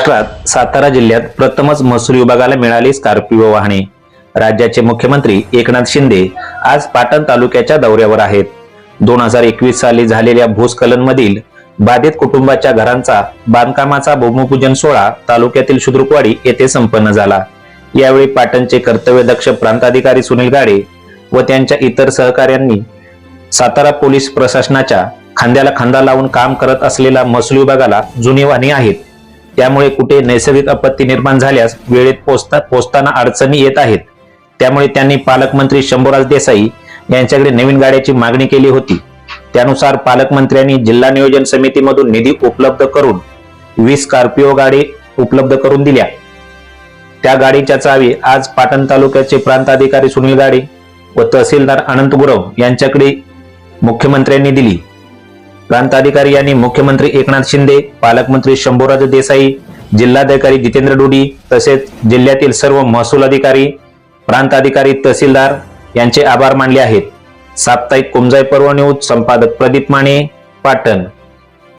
महाराष्ट्रात सातारा जिल्ह्यात प्रथमच महसूल विभागाला मिळाली स्कॉर्पिओ वाहने. राज्याचे मुख्यमंत्री एकनाथ शिंदे आज पाटण तालुक्याच्या दौऱ्यावर आहेत. दोन हजार एकवीस साली झालेल्या भूस्खलन मधील बाधित कुटुंबाच्या घरांचा बांधकामाचा भूमिपूजन सोहळा तालुक्यातील शुद्रुकवाडी येथे संपन्न झाला. यावेळी पाटणचे कर्तव्यदक्ष प्रांताधिकारी सुनील गाडे व त्यांच्या इतर सहकाऱ्यांनी सातारा पोलीस प्रशासनाच्या खांद्याला खांदा लावून काम करत असलेल्या महसूल विभागाला जुनी वाहने आहेत. त्यामुळे कुठे नैसर्गिक आपत्ती निर्माण झाल्यास वेळेत पोचता पोचताना अडचणी येत आहेत. त्यामुळे त्यांनी पालकमंत्री शंभूराज देसाई यांच्याकडे नवीन गाड्याची मागणी केली होती. त्यानुसार पालकमंत्र्यांनी जिल्हा नियोजन समितीमधून निधी उपलब्ध करून वीस स्कॉर्पिओ गाडी उपलब्ध करून दिल्या. त्या गाडीच्या चावी आज पाटण तालुक्याचे प्रांताधिकारी सुनील गाडे व तहसीलदार अनंत गुरव यांच्याकडे मुख्यमंत्र्यांनी दिली. प्रांताधिकारी यांनी मुख्यमंत्री एकनाथ शिंदे पालकमंत्री शंभूराज देसाई जिल्हाधिकारी जितेंद्र डोडी तसेच जिल्ह्यातील सर्व महसूल अधिकारी प्रांताधिकारी तहसीलदार यांचे आभार मानले आहेत. साप्ताहिक कुमजाई पर्व न्यूज संपादक प्रदीप माने पाटण.